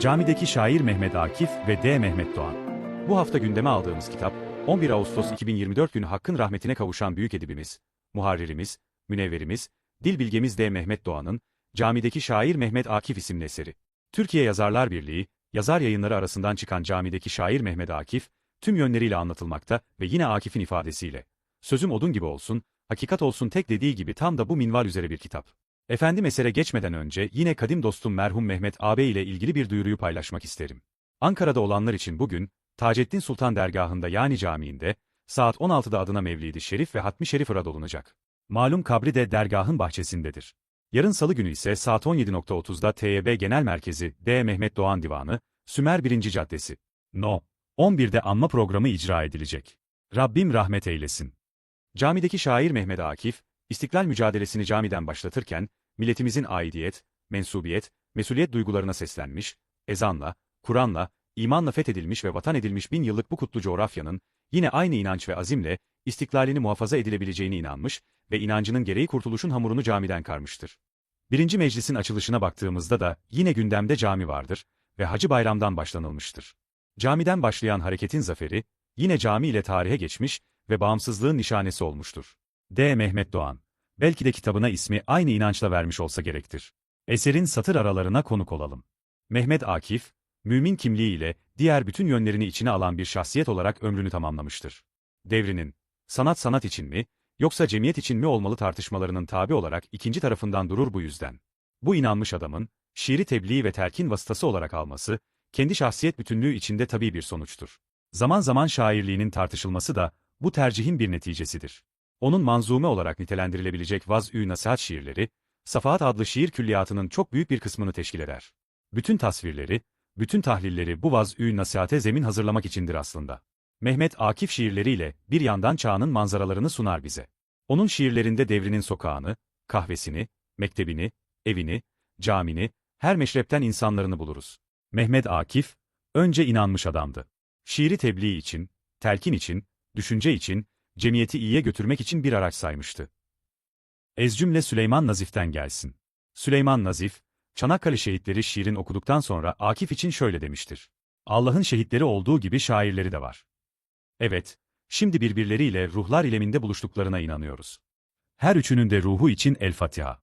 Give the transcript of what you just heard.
Camideki şair Mehmet Akif ve D. Mehmet Doğan. Bu hafta gündeme aldığımız kitap, 11 Ağustos 2024 günü Hakk'ın rahmetine kavuşan büyük edibimiz, muharririmiz, münevverimiz, dil bilgemiz D. Mehmet Doğan'ın, Camideki Şair Mehmet Akif isimli eseri. Türkiye Yazarlar Birliği, yazar yayınları arasından çıkan Camideki Şair Mehmet Akif, tüm yönleriyle anlatılmakta ve yine Akif'in ifadesiyle. Sözüm odun gibi olsun, hakikat olsun tek dediği gibi tam da bu minval üzere bir kitap. Efendim esere geçmeden önce yine kadim dostum merhum Mehmet ağabey ile ilgili bir duyuruyu paylaşmak isterim. Ankara'da olanlar için bugün, Taceddin Sultan Dergahı'nda yani camiinde, saat 16'da adına Mevlid-i Şerif ve Hatmi Şerif Rad olunacak. Malum kabri de dergahın bahçesindedir. Yarın salı günü ise saat 17.30'da TYB Genel Merkezi D. Mehmet Doğan Divanı, Sümer 1. Caddesi. No. 11'de anma programı icra edilecek. Rabbim rahmet eylesin. Camideki şair Mehmet Akif, İstiklal mücadelesini camiden başlatırken, milletimizin aidiyet, mensubiyet, mesuliyet duygularına seslenmiş, ezanla, Kur'an'la, imanla fethedilmiş ve vatan edilmiş bin yıllık bu kutlu coğrafyanın, yine aynı inanç ve azimle, istiklalini muhafaza edilebileceğine inanmış ve inancının gereği kurtuluşun hamurunu camiden karmıştır. Birinci meclisin açılışına baktığımızda da yine gündemde cami vardır ve Hacı Bayram'dan başlanılmıştır. Camiden başlayan hareketin zaferi, yine cami ile tarihe geçmiş ve bağımsızlığın nişanesi olmuştur. D. Mehmet Doğan. Belki de kitabına ismi aynı inançla vermiş olsa gerektir. Eserin satır aralarına konuk olalım. Mehmet Akif, mümin kimliğiyle diğer bütün yönlerini içine alan bir şahsiyet olarak ömrünü tamamlamıştır. Devrinin, sanat sanat için mi, yoksa cemiyet için mi olmalı tartışmalarının tabi olarak ikinci tarafından durur bu yüzden. Bu inanmış adamın, şiiri tebliğ ve telkin vasıtası olarak alması, kendi şahsiyet bütünlüğü içinde tabii bir sonuçtur. Zaman zaman şairliğinin tartışılması da, bu tercihin bir neticesidir. Onun manzume olarak nitelendirilebilecek vaz-ü nasihat şiirleri, Safahat adlı şiir külliyatının çok büyük bir kısmını teşkil eder. Bütün tasvirleri, bütün tahlilleri bu vaz-ü nasihate zemin hazırlamak içindir aslında. Mehmet Akif şiirleriyle bir yandan çağının manzaralarını sunar bize. Onun şiirlerinde devrinin sokağını, kahvesini, mektebini, evini, camini, her meşrepten insanlarını buluruz. Mehmet Akif, önce inanmış adamdı. Şiiri tebliğ için, telkin için, düşünce için, cemiyeti iyiye götürmek için bir araç saymıştı. Ez cümle Süleyman Nazif'ten gelsin. Süleyman Nazif, Çanakkale şehitleri şiirin okuduktan sonra Akif için şöyle demiştir. Allah'ın şehitleri olduğu gibi şairleri de var. Evet, şimdi birbirleriyle ruhlar ileminde buluştuklarına inanıyoruz. Her üçünün de ruhu için El Fatiha.